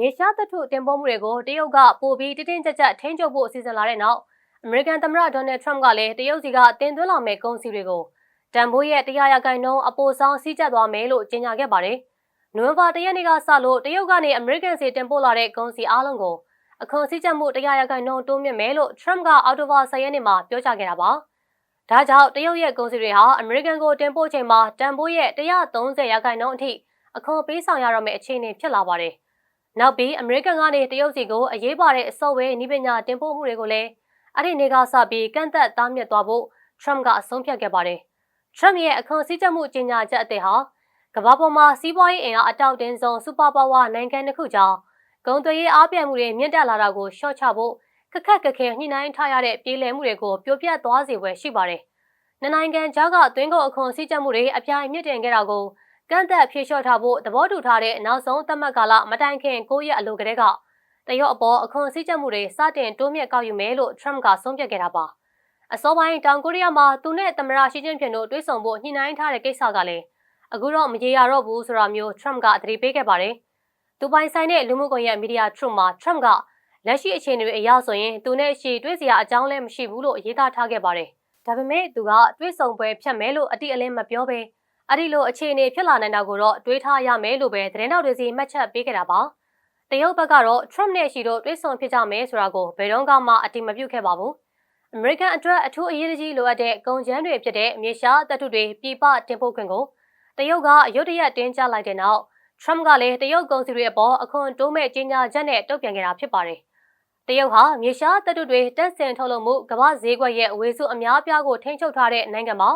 မြေရှားသတ္ထုတင်ပို့မှုတွေကိုတရုတ်ကပိုပြီးတင်းတင်းကြပ်ကြပ်ထိန်းချုပ်ဖို့အစီအစဉ်လာတဲ့နောက်အမေရိကန်သမ္မတဒေါ်နယ်ထရမ့်ကလည်းတရုတ်စီကတင်သွင်းလာမယ့်ကုန်စည်တွေကိုတန်ဖိုးရဲ့တရားရဂိုင်နှုန်းအပိုဆောင်စီးကျက်သွားမယ်လို့ကြေညာခဲ့ပါတယ်။နိုဝင်ဘာ၁ရက်နေ့ကစလို့တရုတ်ကနေအမေရိကန်စီတင်ပို့လာတဲ့ကုန်စည်အားလုံးကိုအခွန်စည်းကြပ်မှုတရားရဂိုင်နှုန်းတိုးမြင့်မယ်လို့ထရမ့်ကအောက်တိုဘာ10ရက်နေ့မှာပြောကြားခဲ့တာပါ။ဒါကြောင့်တရုတ်ရဲ့ကုန်စည်တွေဟာအမေရိကန်ကိုတင်ပို့ချိန်မှာတန်ဖိုးရဲ့130ရာခိုင်နှုန်းအထိအခွန်ပေးဆောင်ရတော့မယ့်အခြေအနေဖြစ်လာပါတယ်။ နောက်ပြီးအမေရိကန်ကနေတရုတ်စီကိုအရေးပါတဲ့အစော့ဝဲနည်းပညာတင်ပို့မှုတွေကိုလည်းအဲ့ဒီနေကစပြီးကန့်သက်တားမြစ်သွားဖို့ထရမ့်ကအဆုံးဖြတ်ခဲ့ပါတယ်။ထရမ့်ရဲ့အခွန်စည်းကြပ်မှုကြေညာချက်အသစ်ဟာကမ္ဘာပေါ်မှာစီးပွားရေးအင်အားအတောက်တင်းဆုံးစူပါပါဝါနိုင်ငံတစ်ခုကြောင့်ဂုံသွေးရေးအားပြိုင်မှုတွေမြင့်တက်လာတာကိုရှော့ချဖို့ခက်ခက်ခက်ခဲညှိနှိုင်းထားရတဲ့ပြည်လည်မှုတွေကိုပြိုပြတ်သွားစေွယ်ရှိပါတယ်။နှစ်နိုင်ငံကြားကသွင်းကုန်အခွန်စည်းကြပ်မှုတွေအပြိုင်မြင့်တင်ခဲ့တာကို ကန့်သက်ဖြေလျှော့ထားဖို့သဘောတူထားတဲ့နောက်ဆုံးသတ်မှတ်ကာလမတိုင်ခင်9ရက်အလိုကတည်းကတရုတ်အပေါ်အခွန်စည်းကြပ်မှုတွေစတင်တိုးမြင့်ကောက်ယူမယ်လို့ Trump ကဆုံးဖြတ်ခဲ့တာပါ။အစောပိုင်းတောင်ကိုရီးယားမှာသူနဲ့သမ္မတရှီကျင်းဖျင်တို့တွေ့ဆုံဖို့ညှိနှိုင်းထားတဲ့ကိစ္စကလည်းအခုတော့မရေရတော့ဘူးဆိုတာမျိုး Trump ကသတိပေးခဲ့ပါတယ်။သူပိုင်ဆိုင်တဲ့လူမှုကွန်ရက်မီဒီယာ Truth မှာ Trump ကလက်ရှိအခြေအနေတွေအရဆိုရင်သူနဲ့ရှီတွေ့စရာအကြောင်းလည်းမရှိဘူးလို့ရေးသားထားခဲ့ပါတယ်။ဒါပေမဲ့သူကတွေ့ဆုံပွဲဖြတ်မယ်လို့အတိအလင်းမပြောဘဲ အဲ့ဒီလိုအခြေအနေဖြစ်လာနိုင်တာကိုတော့တွေးထားရမယ်လို့ပဲသတင်းတော်တွေစီမှတ်ချက်ပေးခဲ့တာပါ။တရုတ်ဘက်ကတော့ Trump နဲ့ရှီတို့တွေ့ဆုံဖြစ်ကြမယ်ဆိုတာကိုဘယ်တော့မှအတိမပြုခဲ့ပါဘူး။ American အတွက်အထူးအရေးကြီးလိုအပ်တဲ့ကုန်ကျန်းတွေဖြစ်တဲ့မြေရှားတပ်ထုတွေပြည်ပတင်ပို့ခွင့်ကိုတရုတ်ကရုတ်တရက်တင်းကျပ်လိုက်တဲ့နောက် Trump ကလည်းတရုတ်ကုန်စည်တွေအပေါ်အခွန်တိုးမဲ့ကြေညာချက်နဲ့တုံ့ပြန်ခဲ့တာဖြစ်ပါတယ်။တရုတ်ဟာမြေရှားတပ်ထုတွေတက်ဆင်ထုတ်လုပ်မှုကမ္ဘာဈေးကွက်ရဲ့အဝေးစုအများအပြားကိုထိန်းချုပ်ထားတဲ့နိုင်ငံမှာ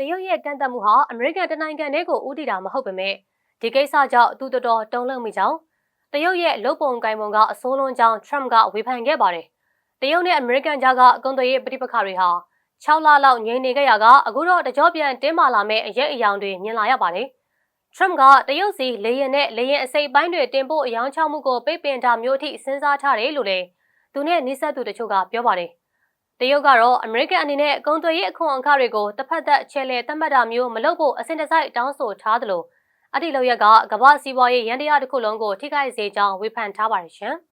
တရုတ်ရဲ့ကန့်သက်မှုဟာအမေရိကန်တနိုင်ငံတည်းကိုဥတီတာမဟုတ်ပေမဲ့ဒီကိစ္စကြောင့်သူတော်တော်တုံ့လုံမိကြောင်းတရုတ်ရဲ့လုတ်ပုံကိုင်ပုံကအစိုးလွန်ကြောင်း Trump ကဝေဖန်ခဲ့ပါတယ်။တရုတ်နဲ့အမေရိကန်ကြားကအကုန်သွယ်ရေးပဋိပက္ခတွေဟာ6လလောက်ငြိမ်နေခဲ့ရကအခုတော့တကြောပြန်တင်းမာလာမဲ့အရက်အယောင်တွေမြင်လာရပါတယ်။ Trump ကတရုတ်စီလေရင်နဲ့လေရင်အစိပ်ပိုင်းတွေတင်ပို့အယောင်ချမှုကိုပိတ်ပင်တာမျိုးအထိစဉ်းစားထားတယ်လို့လည်းသူနဲ့နှိဆက်သူတချို့ကပြောပါတယ်။ တရုတ်ကတော့အမေရိကန်အနေနဲ့အကုန်သွယ်ရေးအခွန်အခတွေကိုတစ်ဖက်သက်ချဲလဲသတ်မှတ်တာမျိုးမလုပ်ဖို့အစဉ်တစိုက်တောင်းဆိုထားသလိုအတိလောက်ရက်ကကမ္ဘာစီးပွားရေးရန်တရားတစ်ခုလုံးကိုထိခိုက်စေကြောင်းဝေဖန်ထားပါတယ်ရှင်။